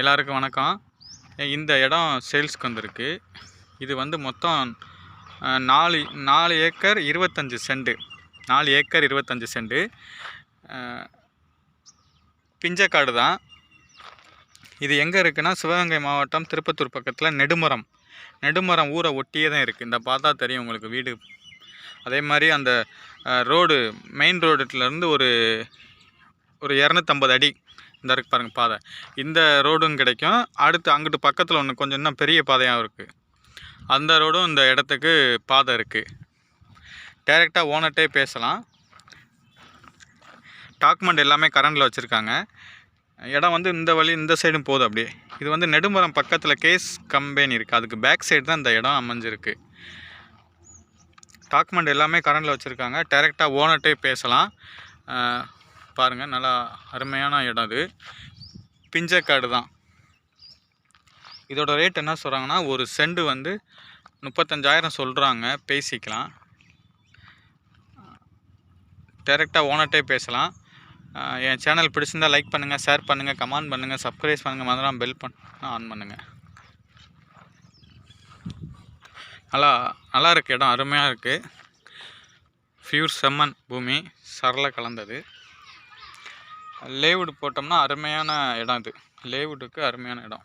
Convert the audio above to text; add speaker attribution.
Speaker 1: எல்லாருக்கும் வணக்கம். இந்த இடம் சேல்ஸ்க்கு வந்திருக்கு. இது வந்து மொத்தம் நாலு நாலு ஏக்கர் இருபத்தஞ்சி சென்ட் நாலு ஏக்கர் இருபத்தஞ்சி செண்டு. பிஞ்சக்காடு தான். இது எங்கே இருக்குன்னா சிவகங்கை மாவட்டம் திருப்பத்தூர் பக்கத்தில் நெடுமரம். நெடுமரம் ஊரை ஒட்டியே தான் இருக்குது இந்த பார்த்தா தெரியும் உங்களுக்கு வீடு. அதே மாதிரி அந்த ரோடு மெயின் ரோடுலேருந்து ஒரு ஒரு இரநூத்தம்பது அடி. இந்த இருக்கு பாருங்கள் பாதை. இந்த ரோடும் கிடைக்கும். அடுத்து அங்கிட்டு பக்கத்தில் ஒன்று கொஞ்சம் இன்னும் பெரிய பாதையாக இருக்குது அந்த ரோடும் இந்த இடத்துக்கு பாதை இருக்குது டைரெக்டாக ஓனர்ட்டே பேசலாம். டாக்குமெண்ட் எல்லாமே கரண்டில் வச்சுருக்காங்க. இடம் வந்து இந்த வழி இந்த சைடும் போகுது அப்படியே. இது வந்து நெடுமரம் பக்கத்தில் கேஸ் கம்பெனி இருக்குது அதுக்கு பேக் சைடு தான் இந்த இடம் அமைஞ்சிருக்கு. டாக்குமெண்ட் எல்லாமே கரண்டில் வச்சுருக்காங்க. டைரெக்டாக ஓனர்ட்டே பேசலாம். பாருங்கள் நல்லா அருமையான இடம் இது பிஞ்சக்காடு தான். இதோட ரேட் என்ன சொல்கிறாங்கன்னா ஒரு செண்டு வந்து முப்பத்தஞ்சாயிரம் சொல்கிறாங்க பேசிக்கலாம். டைரெக்டாக ஓனர்ட்டே பேசலாம். என் சேனல் பிடிச்சிருந்தா லைக் பண்ணுங்கள் ஷேர் பண்ணுங்கள் கமெண்ட் பண்ணுங்கள் சப்ஸ்கிரைப் பண்ணுங்கள் மறந்துடாமல் பெல் பண்ண ஆன் பண்ணுங்கள் நல்லா நல்லா இருக்குது இடம் அருமையாக இருக்குது ஃபியூர் செம்மன் பூமி சரள கலந்தது. லேவுட் போட்டோம்னா அருமையான இடம் இது. லேவுட்டுக்கு அருமையான இடம்.